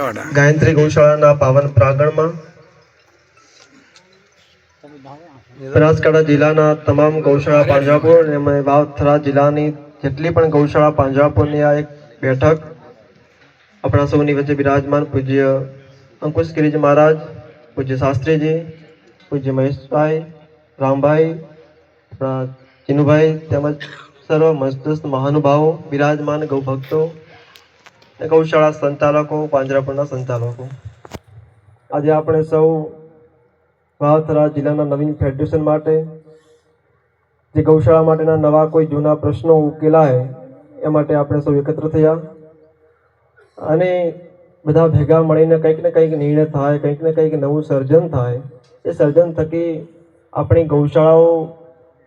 ગાયત્રી ગૌશાળાના પાવન પ્રાંગણમાં બનાસકાંઠા જિલ્લાના તમામ ગૌશાળા પાંજરાપોળ અને વાવથરા જિલ્લાની જેટલી પણ ગૌશાળા પાંજરાપોળની આ એક બેઠક આપણા સૌની વચ્ચે બિરાજમાન પૂજ્ય અંકુશ ગિરિજ મહારાજ, પૂજ્ય શાસ્ત્રીજી, પૂજ્ય મહેશભાઈ, રામભાઈ, આપણા ચિનુભાઈ તેમજ સર્વ મસ્તસ્ત મહાનુભાવો, બિરાજમાન ગૌ ભક્તો અને ગૌશાળા સંચાલકો પાંજરાપોળના સંચાલકો. આજે આપણે સૌ વાવથરા જિલ્લાના નવીન ફેડરેશન માટે, જે ગૌશાળા માટેના નવા કોઈ જૂના પ્રશ્નો ઉકેલાય એ માટે આપણે સૌ એકત્ર થયા. અને બધા ભેગા મળીને કંઈક ને કંઈક નિર્ણય થાય, કંઈક ને કંઈક નવું સર્જન થાય. એ સર્જન થકી આપણી ગૌશાળાઓ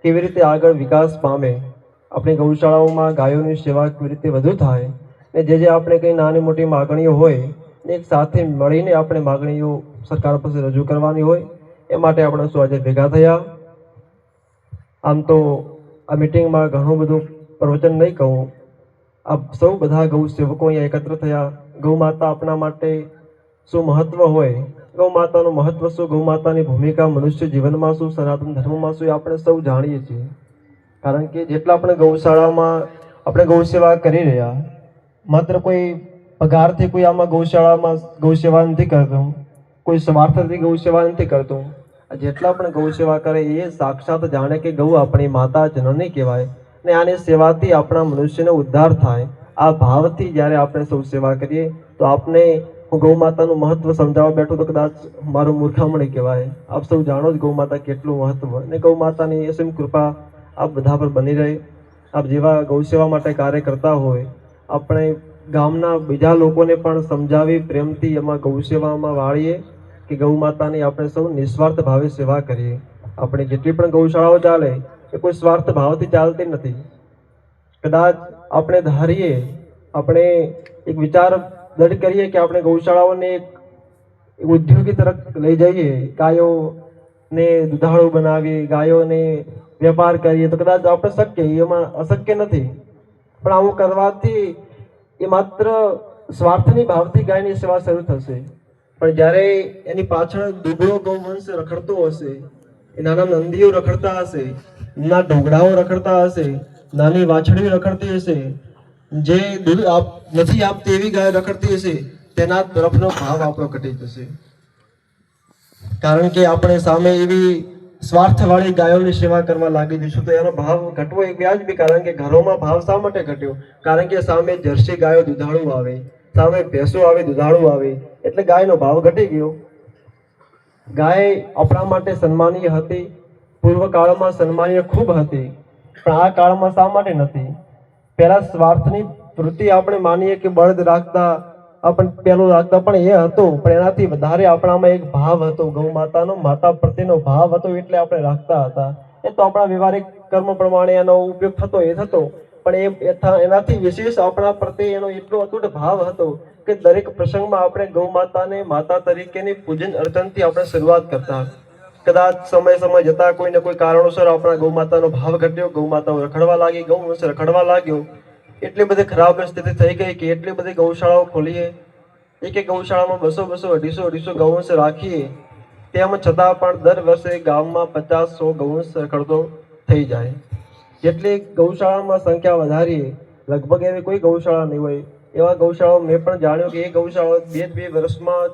કેવી રીતે આગળ વિકાસ પામે? આપણી ગૌશાળાઓમાં ગાયોની સેવા કેવી રીતે વધુ થાય? ને જે જે આપણે કંઈ નાની મોટી માગણીઓ હોય ને એક સાથે મળીને આપણે માગણીઓ સરકાર પાસે રજૂ કરવાની હોય, એ માટે આપણે શું આજે ભેગા થયા. આમ તો આ મિટિંગમાં ઘણું બધું પ્રવચન નહીં કહું. આપ સૌ બધા ગૌ સેવકો અહીંયા એકત્ર થયા. ગૌ માતા આપણા માટે શું મહત્વ હોય? ગૌ માતાનું મહત્વ શું? ગૌ માતાની ભૂમિકા મનુષ્ય જીવનમાં શું? સનાતન ધર્મમાં શું? આપણે સૌ જાણીએ છીએ. કારણ કે જેટલા આપણે ગૌશાળામાં આપણે ગૌ સેવા કરી રહ્યા માત્ર કોઈ પગારથી કોઈ આમાં ગૌશાળામાં ગૌ સેવા નથી કરતું. કોઈ સ્વાર્થથી ગૌ સેવા નથી કરતું. જેટલા પણ ગૌ સેવા કરે એ સાક્ષાત જાણે કે ગૌ આપણી માતા જનની કહેવાય ને આની સેવાથી આપણા મનુષ્યનો ઉદ્ધાર થાય. આ ભાવથી જ્યારે આપણે સૌ સેવા કરીએ, તો આપને હું ગૌ માતાનું મહત્વ સમજાવવા બેઠું તો કદાચ મારું મૂર્ખામણી કહેવાય. આપ સૌ જાણો જ ગૌ માતા કેટલું મહત્વ અને ગૌ માતાની અસીમ કૃપા આપ બધા પર બની રહે. આપ જેવા ગૌ સેવા માટે કાર્ય કરતા હોય આપણે ગામના બીજા લોકોને પણ સમજાવી, પ્રેમથી એમાં ગૌ સેવામાં વાળીએ કે ગૌ માતાની આપણે સૌ નિસ્વાર્થ ભાવે સેવા કરીએ. આપણે જેટલી પણ ગૌશાળાઓ ચાલે એ કોઈ સ્વાર્થ ભાવથી ચાલતી નથી. કદાચ આપણે ધારીએ, આપણે એક વિચાર દૃઢ કરીએ કે આપણે ગૌશાળાઓને એક ઉદ્યોગી તરફ લઈ જઈએ, ગાયોને દુધાળું બનાવીએ, ગાયોને વેપાર કરીએ, તો કદાચ આપણે શક્ય, એમાં અશક્ય નથી. પણ આવું કરવાથી એ માત્ર સ્વાર્થની ભાવથી ગાયની સેવા શરૂ થશે. પણ જ્યારે એની પાછળ દુબળો ગૌવંશ રખડતો હશે એ નાના નંદીઓ રખડતા હશે નાના ઢોગડાઓ રખડતા હશે, નાની વાછડીઓ રખડતી હશે, જે દૂધ આપ, નથી આપતી એવી ગાય રખડતી હશે, તેના તરફનો ભાવ આપણો ઘટી જશે. કારણ કે આપણે સામે એવી સ્વાર્થવાળી ગાયોની સેવા કરવા લાગી દઈશું તો એનો ભાવ ઘટવો એ વ્યાજબી કારણ કે ઘરોમાં ભાવ શા માટે ઘટ્યો? કારણ કે સામે જર્સી ગાયો દુધાળું આવે, સામે ભેંસો આવે, દુધાળું આવે, એટલે ગાયનો ભાવ ઘટી ગયો. ગાય આપણા માટે સન્માનીય હતી પૂર્વ કાળમાં સન્માનીય ખૂબ હતી, પણ આ કાળમાં શા માટે નથી? પહેલા સ્વાર્થની વૃત્તિ આપણે માનીએ કે બળદ રાખતા આપણે પેલું રાખતા પણ એ હતું, પણ એનાથી વધારે આપણામાં એક ભાવ હતો, ગૌ માતાનો, માતા પ્રત્યેનો ભાવ હતો એટલે આપણે રાખતા હતા. એ તો આપણા વ્યવહારિક કર્મ પ્રમાણે એનો ઉપયોગ થતો એ થતો, પણ એ એનાથી વિશેષ આપણા પ્રત્યે એનો એટલો અતૂટ ભાવ હતો કે દરેક પ્રસંગમાં આપણે ગૌ માતાને માતા તરીકેની પૂજન અર્ચનથી આપણે શરૂઆત કરતા. કદાચ સમય સમય જતા કોઈને કોઈ કારણોસર આપણા ગૌ માતાનો ભાવ ઘટ્યો, ગૌ માતાઓ રખડવા લાગી, ગૌ રખડવા લાગ્યો એટલી બધી ખરાબ સ્થિતિ થઈ ગઈ કે એટલી બધી ગૌશાળાઓ ખોલીએ. એક એક ગૌશાળામાં બસો બસો અઢીસો અઢીસો ગૌવંશ રાખીએ. તેમ છતાં પણ દર વર્ષે ગામમાં પચાસ સો ગૌવંશ રખડતો થઈ જાય. જેટલી ગૌશાળામાં સંખ્યા વધારીએ, લગભગ એવી કોઈ ગૌશાળા નહીં હોય. એવા ગૌશાળાઓ મેં પણ જાણ્યું કે એ ગૌશાળાઓ બે બે વર્ષમાં